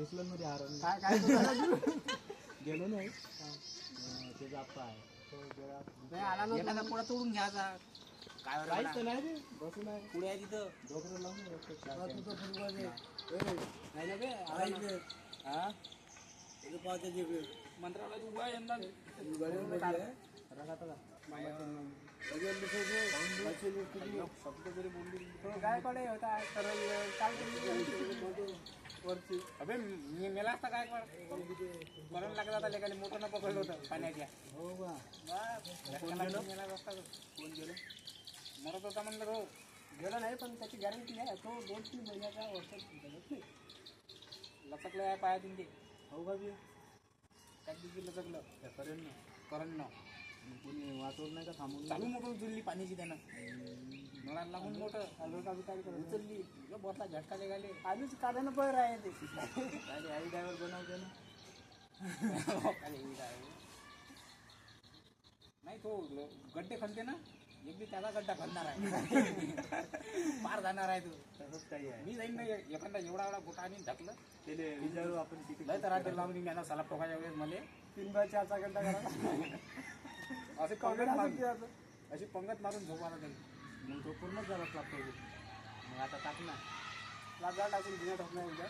दिसलं मध्ये आरण काय काय? गेलो नाही. ते जाप्पा आहे आला नव्हता. पुढे तोडून घ्यायचा काय काहीच नाही रे. बसून आहे पुढे आहे तिथं. लावून. तुझं फुटबॉल नाही ना बे. हा? पाहते उभा आहे यंदा. रगात? शब्द तरी बोलली काय होता केली वरची अबे मी मेला असता काय करण लागत आता लेखाले मोठं पकडलं होतं पाण्याच्या हो लेकाला मेला असता. कोण गेलो? मरत होता म्हणलं तो. गेला नाही पण त्याची गॅरंटी आहे. तो दोन तीन महिन्याचा वर्षात लचकलं आहे पायातून ते. हो का बी? त्याच दिवशी लचकलं. त्या करेन ना करण कोणी वाचवलं नाही का थांबून? चालू मोठं उचलली पाण्याची त्यानं. मला लागून मोठं. आलो का काय करत उचलली. बसला झटका निघाले. आधीच काढायला पण आहे ते. काय आई ड्रायव्हर बनवते ना. काय हे काय. नाही तो गड्डे खणते ना. एक बी त्याचा गड्डा खणणार आहे. पार जाणार आहे तो. तसंच काही आहे. मी जाईन ना एखादा एवढा एवढा गोटा आणि ढकलं. त्याले विचारू आपण किती लय तर रात्री लावून मी सला टोकाच्या वेळेस मले. तीन बाय चारचा घंटा करा. असे पंगत मारून अशी पंगत मारून झोपायला जाईल मग तो पूर्णच झाला लागतो मग आता टाक ना लाजा टाकून जुन्या ठोकण्या एकदा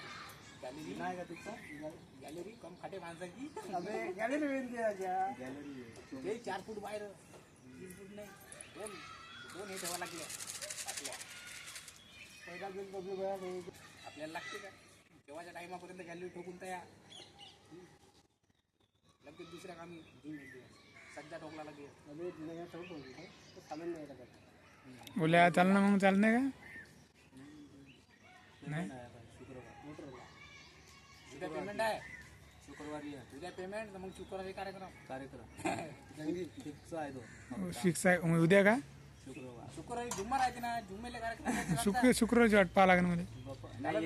गॅलरी? नाही का तिथं गॅलरी? कम खाटे माणसाची अबे गॅलरी आहे गॅलरी ते चार फूट बाहेर तीन फूट नाही दोन दोन हे ठेवा लागले आपल्या पहिला बिल बघू बघा हे। आपल्याला लागते का तेव्हाच्या टायमापर्यंत गॅलरी ठोकून तयार लगेच दुसऱ्या कामी सध्या ठोकला लगेच अबे नाही तो सामान नाही टाकत बोल्या चाल ना मग का? नाही? उद्या पेमेंट आहे शुक्रवारी आहे उद्या पेमेंट मग शुक्रवारी कार्यक्रम कार्यक्रम जंगी फिक्स आहे. तो फिक्स आहे मग उद्या का? शुक्रवार शुक्रवारी जुम्मा राहते ना जुम्मेले कार्यक्रम राहते ना. शुक्र शुक्रवारची वाट पाहा लागेल मला. नाही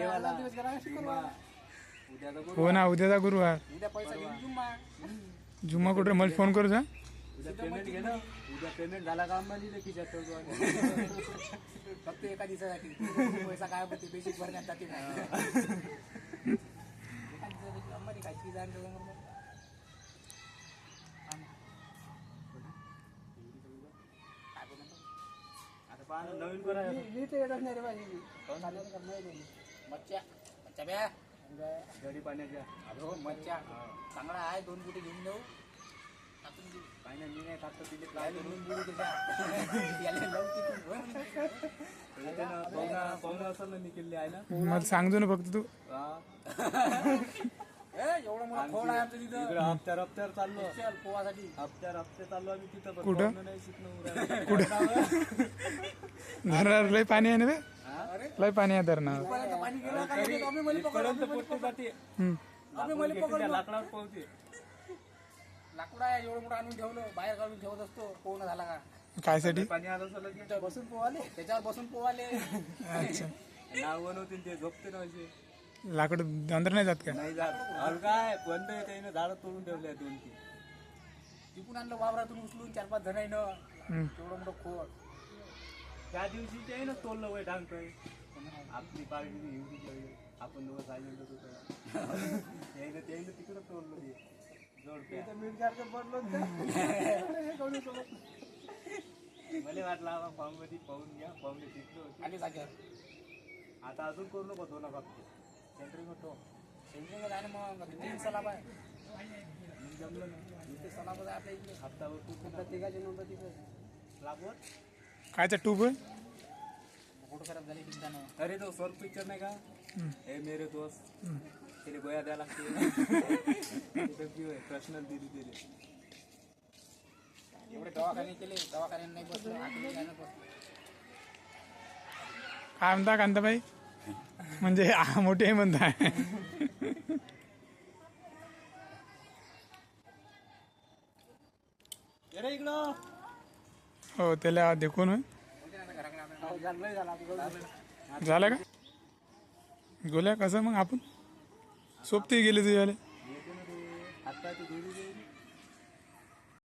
उद्या तर हो ना उद्याचा गुरुवार. उद्या पैसा घेऊन जुम्मा. जुम्मा कुठे? मला फोन करू जा. पेमेंट घे ना. उद्या पेमेंट झाला का अंबानी ते खिशात ठेवतो फक्त एका दिवसासाठी. पैसा काय होते बेसिक भरण्यात जाते ना. एका दिवसासाठी अंबानी काय चीज आणलं मग. नवीन करायचं मी तर येतच नाही रे बाई. खाण्याचं करणार नाही मच्छ्या. मच्छ्या ब्या गडी पाण्याच्या. मच्छ्या. चांगला आहे दोन बुटी घेऊन जाऊ. नाही मी नाही तिथे. पाहुणा पाहुणा असेल ना आहे ना मला सांगतो ना फक्त तू. ए, एवढा मोठा खोड आहे इकडे तिथं. हप्त्यावर हप्त्यावर चाललो. चल पोवासाठी. हप्त्यावर हप्ते चाललो आम्ही तिथं पण. कुठं? पाहुणं नाही शिकणं कुठं? धरणार लय पाणी आहे ना बे लय पाणी आहे धरणार पाणी गेलं का? आम्ही मला पकडलं, आम्ही मला पकडलं. लाकडावर पोहते लाकूड आहे एवढं मोठं आणून ठेवलं बाहेर काढून ठेवत असतो पोहणं झाला का? कायसाठी? पाणी आलं लगेच त्याच्यावर बसून पोवाले त्याच्यावर बसून पोवाले अच्छा. नाव बनवते ते झोपते ना असे लाकड अंदर नाही जात का? नाही जात. अरे काय? बंद आहे त्याने झाडं तोडून ठेवले आहे दोन तीन तिकून आणलं वावरातून उचलून चार पाच जणांनं हम्म. एवढं मोठं खोड त्या दिवशी ते आहे ना तोडलं वय डांग आपली पार्टी एवढी आपण दोघं सायलेंट होतो त्याने त्याने तिकडं तोडलं ते. मला वाटलं हा पाहून घ्या आता अजून करू नको दोन सेंटरिंग होतो. सेंट्रिंग आहे ना मग तीन सलाब आहे. मग जमलं. इथे सलाब आहे आपल्या इकडे. हप्तावर तू प्रत्येकाचे नंबर तिकडे. लागवड कायचा टूब आहे फोटो खराब झाली चिंतानं अरे तो स्वर्ग पिक्चर नाही का. हे मेरे दोस्त. हम्म. त्याला गोया द्या लागते पर्सनल दिली त्याला एवढे दवाखाने केले दवाखान्यात नाही बसलं आखरी नाही बसलं काय म्हणता कांताबाई? म्हणजे मोठी म्हणताय. इकडं. हो त्याला देखून होय. झालं का? गोल्या कसं मग आपण? सोबती गेले तुझ्यावाले